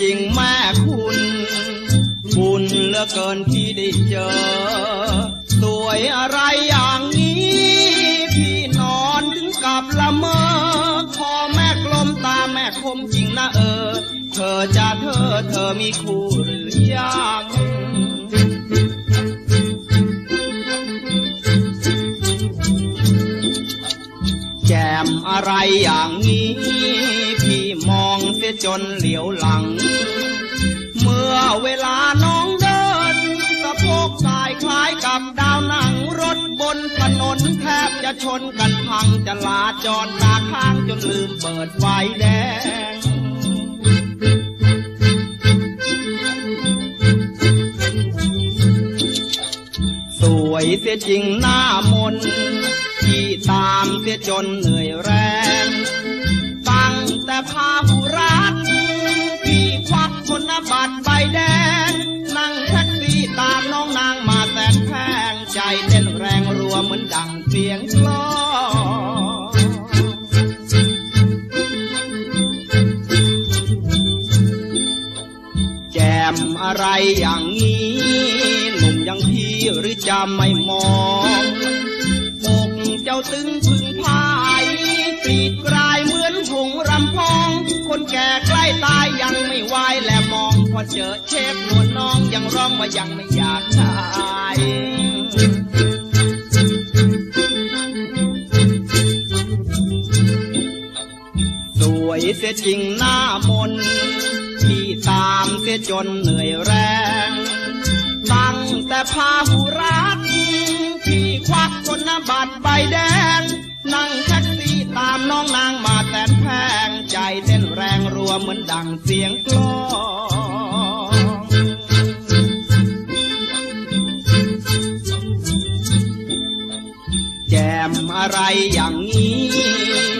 จริงแม่คุณ บุญเลือเกินที่ได้เจอ สวยอะไรอย่างนี้ พี่นอนถึงกับละเมอพอแม่กลมตาแม่คมจริงนะเออ เธอจะเธอเธอมีคู่หรือยังแจมอะไรอย่างนี้ จนเหลียวหลัง เมื่อเวลาน้องเดินสะโพกสายคล้ายกับดาวหนังรถบนถนนแทบจะชนกันพังจะลาจรตาข้างจนลืมเปิดไฟแดงสวยเสียจริงหน้ามนที่ตามเสียจนเหนื่อยแรง บัตรใบแดง นั่งแท็กซี่ตามน้องนางมาแสนแพงใจเต้นแรงรัวเหมือนดังเสียงกลองแจมอะไรอย่างนี้ หนุ่มยังพี่หรือจะไม่มองอกเจ้าตึงพึงพายกรีดกรายเหมือนหงรำพอง คนแก่ มองพอเจอเชฟนวลน้องยังร้องว่ายังไม่อยากตายสวยเสียจริงหน้ามนที่ตามเสียจนเหนื่อยแรงตั้งแต่พาผู้รักที่ควักคนบัตรใบแดง นั่งแท็กซี่ตามน้องนางมาแต่แพงใจเต้นแรงรัวเหมือนดังเสียงกลอง แจมอะไรอย่างนี้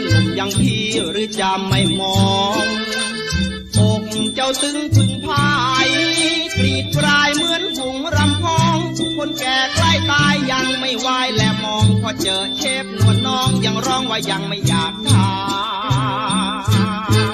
หนุ่มยังพี่หรือจะไม่มองอกเจ้าตึงพึงพายกรีดกลายเหมือนหงรำพองคนแก่ใกล้ตายยังไม่ไหวและมองพอเจอเชฟนวลน้องยังร้องว่ายังไม่อยากทาย